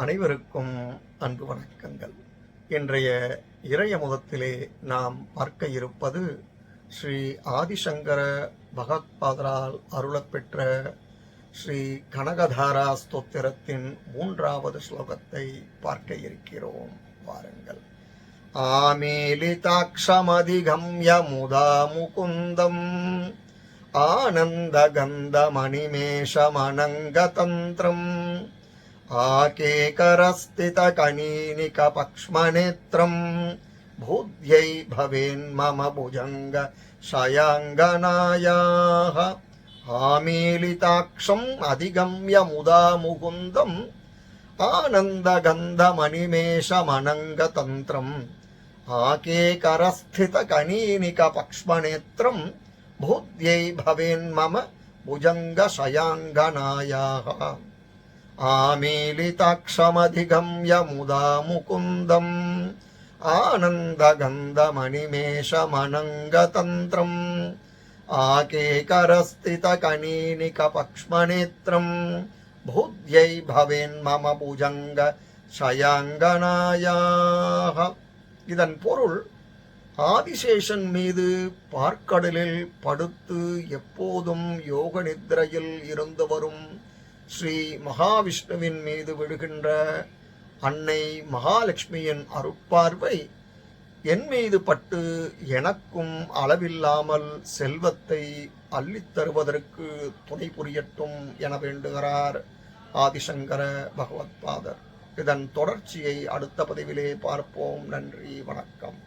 அனைவருக்கும் அன்பு வணக்கங்கள். இன்றைய இறைய முதத்திலே நாம் பார்க்க இருப்பது ஸ்ரீ ஆதிசங்கர பகவத்பாதரால் அருளப்பெற்ற ஸ்ரீ கனகதாரா ஸ்தோத்திரத்தின் மூன்றாவது ஸ்லோகத்தை பார்க்க இருக்கிறோம். வாருங்கள். ஆமேலிதாட்சமதிகம்ய முதா முகுந்தம் ஆனந்த கந்த மணிமேஷமனங்க தந்திரம் आकेकरस्थितकनीनिकपक्ष्मनेत्रम् भूद्यै भवेन्मम भुजङ्ग शयाङ्गनायाः आमीलिताक्षम् अधिगम्य मुदा मुकुन्दम् आनन्दगन्धमणिमेषमनङ्गतन्त्रम् आकेकरस्थितकनीनिकपक्ष्मनेत्रम् भूद्यै भवेन्मम भुजङ्गशयाङ्गनायाः आमीलिताक्षमधिगम्य मुदा मुकुन्दम् आनन्दगन्धमणिमेषमनङ्गतन्त्रम् आकेकरस्थितकनीनिकपक्ष्मनेत्रम् भूद्यै भवेन्मम भुजङ्ग शयाङ्गनायाः இதன் பொருள் ஆதிசேஷன் மீது பார்க்கடலில் படுத்து எப்போதும் யோக நித்ரையில் இருந்து வரும் ஸ்ரீ மகாவிஷ்ணுவின் மீது விடுகின்ற அன்னை மகாலட்சுமியின் அருட்பார்வை என் மீது பட்டு எனக்கும் அளவில்லாமல் செல்வத்தை அள்ளித் தருவதற்கு துணை புரியட்டும் என வேண்டுகிறார் ஆதிசங்கர பகவத்பாதர் இதன் தொடர்ச்சியை அடுத்த பதிவிலே பார்ப்போம். நன்றி வணக்கம்.